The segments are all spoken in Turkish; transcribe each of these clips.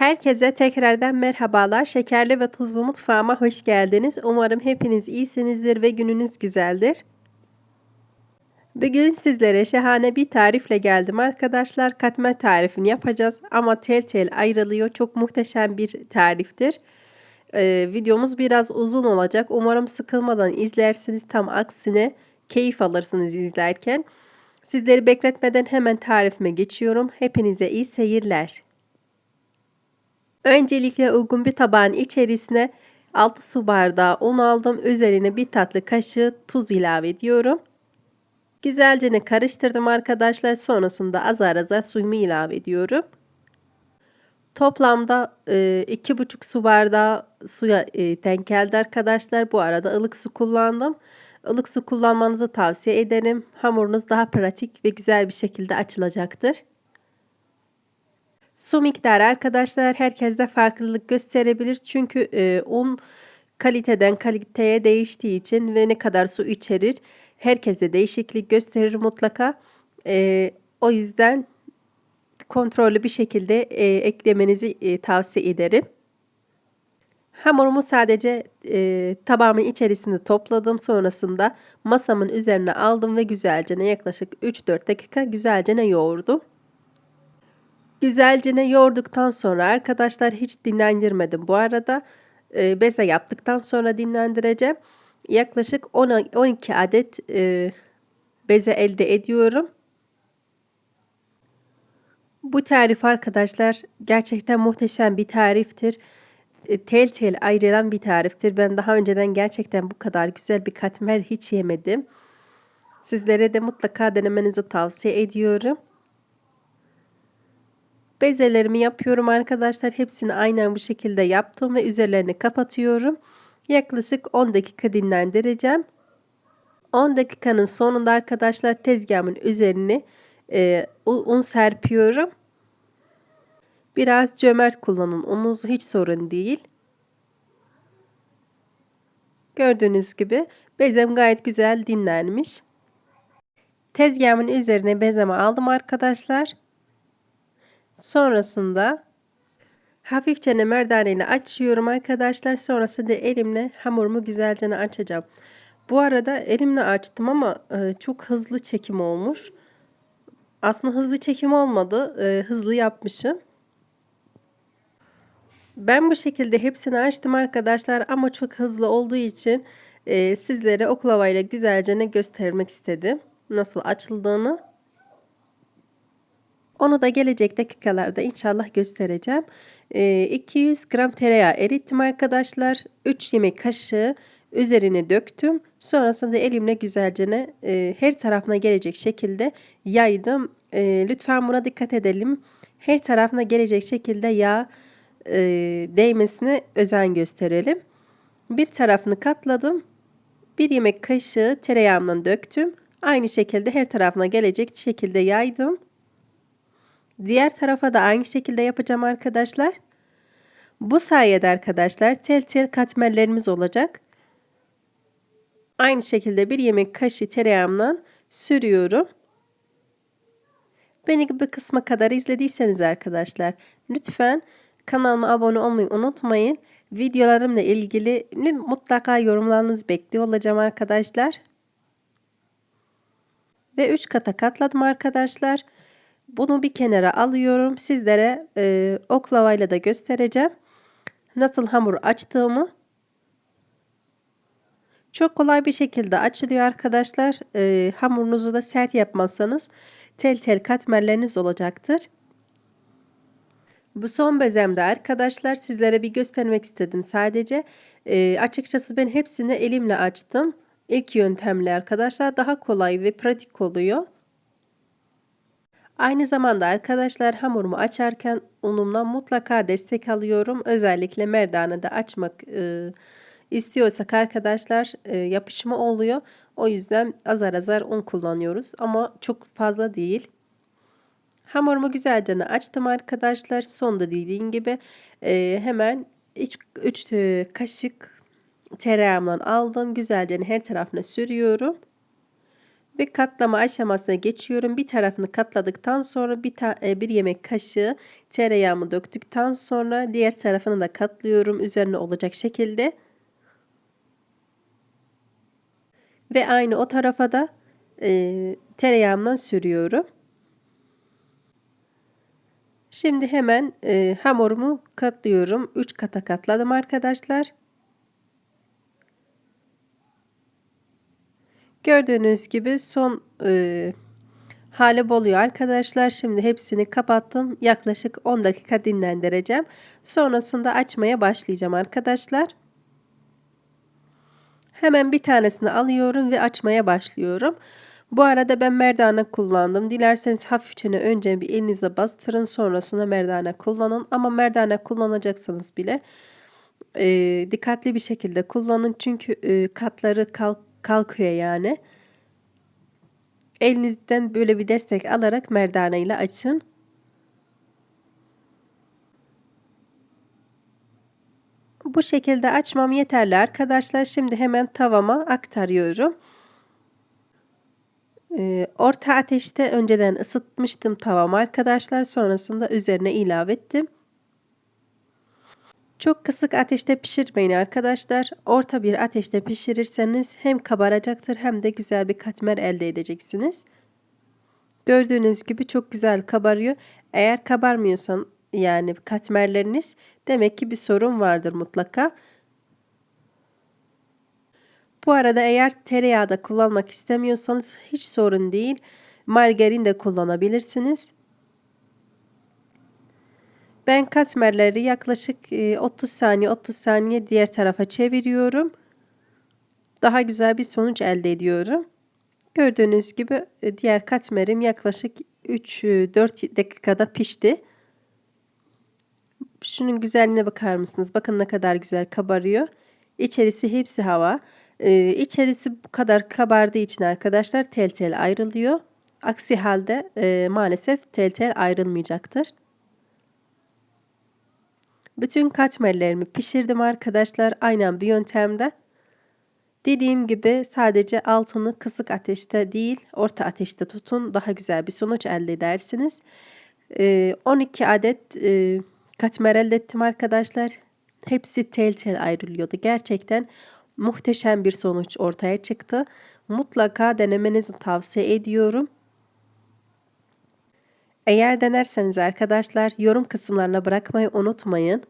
Herkese tekrardan merhabalar. Şekerli ve tuzlu mutfağıma hoş geldiniz. Umarım hepiniz iyisinizdir ve gününüz güzeldir. Bugün sizlere şahane bir tarifle geldim arkadaşlar. Katmer tarifini yapacağız ama tel tel ayrılıyor. Çok muhteşem bir tariftir. Ee, videomuz biraz uzun olacak. Umarım sıkılmadan izlersiniz. Tam aksine keyif alırsınız izlerken. Sizleri bekletmeden hemen tarifime geçiyorum. Hepinize iyi seyirler. Öncelikle uygun bir tabağın içerisine 6 su bardağı un aldım. Üzerine bir tatlı kaşığı tuz ilave ediyorum. Güzelce karıştırdım arkadaşlar. Sonrasında azar azar suyumu ilave ediyorum. Toplamda e, iki buçuk su bardağı suya e, denk geldi arkadaşlar. Bu arada ılık su kullandım. Ilık su kullanmanızı tavsiye ederim. Hamurunuz daha pratik ve güzel bir şekilde açılacaktır. Su miktarı arkadaşlar herkeste farklılık gösterebilir. Çünkü e, un kaliteden kaliteye değiştiği için ve ne kadar su içerir herkese değişiklik gösterir mutlaka. E, o yüzden kontrollü bir şekilde e, eklemenizi e, tavsiye ederim. Hamurumu sadece e, tabağımın içerisinde topladım. Sonrasında masamın üzerine aldım ve güzelce yaklaşık 3-4 dakika güzelce yoğurdum. Güzelce yoğurduktan sonra arkadaşlar hiç dinlendirmedim. Bu arada e, beze yaptıktan sonra dinlendireceğim. Yaklaşık 10, 12 adet e, beze elde ediyorum. Bu tarif arkadaşlar gerçekten muhteşem bir tariftir. E, tel tel ayrılan bir tariftir. Ben daha önceden gerçekten bu kadar güzel bir katmer hiç yemedim. Sizlere de mutlaka denemenizi tavsiye ediyorum. Bezelerimi yapıyorum arkadaşlar. Hepsini aynen bu şekilde yaptım ve üzerlerini kapatıyorum. Yaklaşık 10 dakika dinlendireceğim. 10 dakikanın sonunda arkadaşlar tezgahımın üzerine e, un serpiyorum. Biraz cömert kullanın. Ununuz hiç sorun değil. Gördüğünüz gibi bezem gayet güzel dinlenmiş. Tezgahımın üzerine bezemi aldım arkadaşlar. Sonrasında hafifçe merdaneyle açıyorum arkadaşlar. Sonrasında elimle hamurumu güzelce açacağım. Bu arada elimle açtım ama e, çok hızlı çekim olmuş. Aslında hızlı çekim olmadı. E, hızlı yapmışım. Ben bu şekilde hepsini açtım arkadaşlar ama çok hızlı olduğu için e, sizlere oklavayla güzelce ne göstermek istedim. Nasıl açıldığını. Onu da gelecek dakikalarda inşallah göstereceğim. E, 200 gram tereyağı erittim arkadaşlar. 3 yemek kaşığı üzerine döktüm. Sonrasında elimle güzelce e, her tarafına gelecek şekilde yaydım. E, lütfen buna dikkat edelim. Her tarafına gelecek şekilde yağ e, değmesine özen gösterelim. Bir tarafını katladım. Bir yemek kaşığı tereyağımdan döktüm. Aynı şekilde her tarafına gelecek şekilde yaydım. Diğer tarafa da aynı şekilde yapacağım arkadaşlar. Bu sayede arkadaşlar tel tel katmerlerimiz olacak. Aynı şekilde bir yemek kaşığı tereyağımdan sürüyorum. Beni bu kısma kadar izlediyseniz arkadaşlar lütfen kanalıma abone olmayı unutmayın. Videolarımla ilgili mutlaka yorumlarınızı bekliyor olacağım arkadaşlar. Ve 3 kata katladım arkadaşlar. Bunu bir kenara alıyorum. Sizlere e, oklavayla da göstereceğim. Nasıl hamur açtığımı. Çok kolay bir şekilde açılıyor arkadaşlar. E, hamurunuzu da sert yapmazsanız tel tel katmerleriniz olacaktır. Bu son bezemde arkadaşlar sizlere bir göstermek istedim sadece. E, açıkçası ben hepsini elimle açtım. İlk yöntemle arkadaşlar daha kolay ve pratik oluyor. Aynı zamanda arkadaşlar hamurumu açarken unumdan mutlaka destek alıyorum. Özellikle merdane de açmak e, istiyorsak arkadaşlar e, yapışma oluyor. O yüzden azar azar un kullanıyoruz ama çok fazla değil. Hamurumu güzelce açtım arkadaşlar. Sonda dediğim gibi e, hemen 3 e, kaşık tereyağımdan aldım. Güzelce her tarafına sürüyorum. Ve katlama aşamasına geçiyorum. Bir tarafını katladıktan sonra bir, e, bir yemek kaşığı tereyağımı döktükten sonra diğer tarafını da katlıyorum üzerine olacak şekilde. Ve aynı o tarafa da e, tereyağımdan sürüyorum. Şimdi hemen e, hamurumu katlıyorum. 3 kata katladım arkadaşlar. Gördüğünüz gibi son e, hali oluyor arkadaşlar. Şimdi hepsini kapattım. Yaklaşık 10 dakika dinlendireceğim. Sonrasında açmaya başlayacağım arkadaşlar. Hemen bir tanesini alıyorum ve açmaya başlıyorum. Bu arada ben merdane kullandım. Dilerseniz hafifçe önce bir elinizle bastırın sonrasında merdane kullanın. Ama merdane kullanacaksanız bile e, dikkatli bir şekilde kullanın. Çünkü e, katları kalk, kalkıyor yani. Elinizden böyle bir destek alarak merdane ile açın. Bu şekilde açmam yeterli arkadaşlar. Şimdi hemen tavama aktarıyorum. Ee, orta ateşte önceden ısıtmıştım tavam arkadaşlar. Sonrasında üzerine ilave ettim. Çok kısık ateşte pişirmeyin arkadaşlar. Orta bir ateşte pişirirseniz hem kabaracaktır hem de güzel bir katmer elde edeceksiniz. Gördüğünüz gibi çok güzel kabarıyor. Eğer kabarmıyorsan yani katmerleriniz demek ki bir sorun vardır mutlaka. Bu arada eğer tereyağı da kullanmak istemiyorsanız hiç sorun değil. Margarin de kullanabilirsiniz. Ben katmerleri yaklaşık 30 saniye 30 saniye diğer tarafa çeviriyorum. Daha güzel bir sonuç elde ediyorum. Gördüğünüz gibi diğer katmerim yaklaşık 3-4 dakikada pişti. Şunun güzelliğine bakar mısınız? Bakın ne kadar güzel kabarıyor. İçerisi hepsi hava. Ee, içerisi bu kadar kabardığı için arkadaşlar tel tel ayrılıyor. Aksi halde e, maalesef tel tel ayrılmayacaktır. Bütün katmerlerimi pişirdim arkadaşlar. Aynen bir yöntemde. Dediğim gibi sadece altını kısık ateşte değil orta ateşte tutun. Daha güzel bir sonuç elde edersiniz. Ee, 12 adet e, katmer elde ettim arkadaşlar. Hepsi tel tel ayrılıyordu. Gerçekten muhteşem bir sonuç ortaya çıktı. Mutlaka denemenizi tavsiye ediyorum. Eğer denerseniz arkadaşlar yorum kısımlarına bırakmayı unutmayın.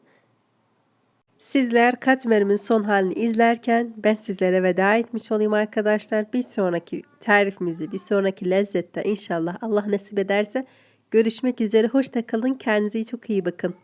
Sizler katmerimin son halini izlerken ben sizlere veda etmiş olayım arkadaşlar. Bir sonraki tarifimizde, bir sonraki lezzette inşallah Allah nasip ederse görüşmek üzere. Hoşça kalın. Kendinize çok iyi bakın.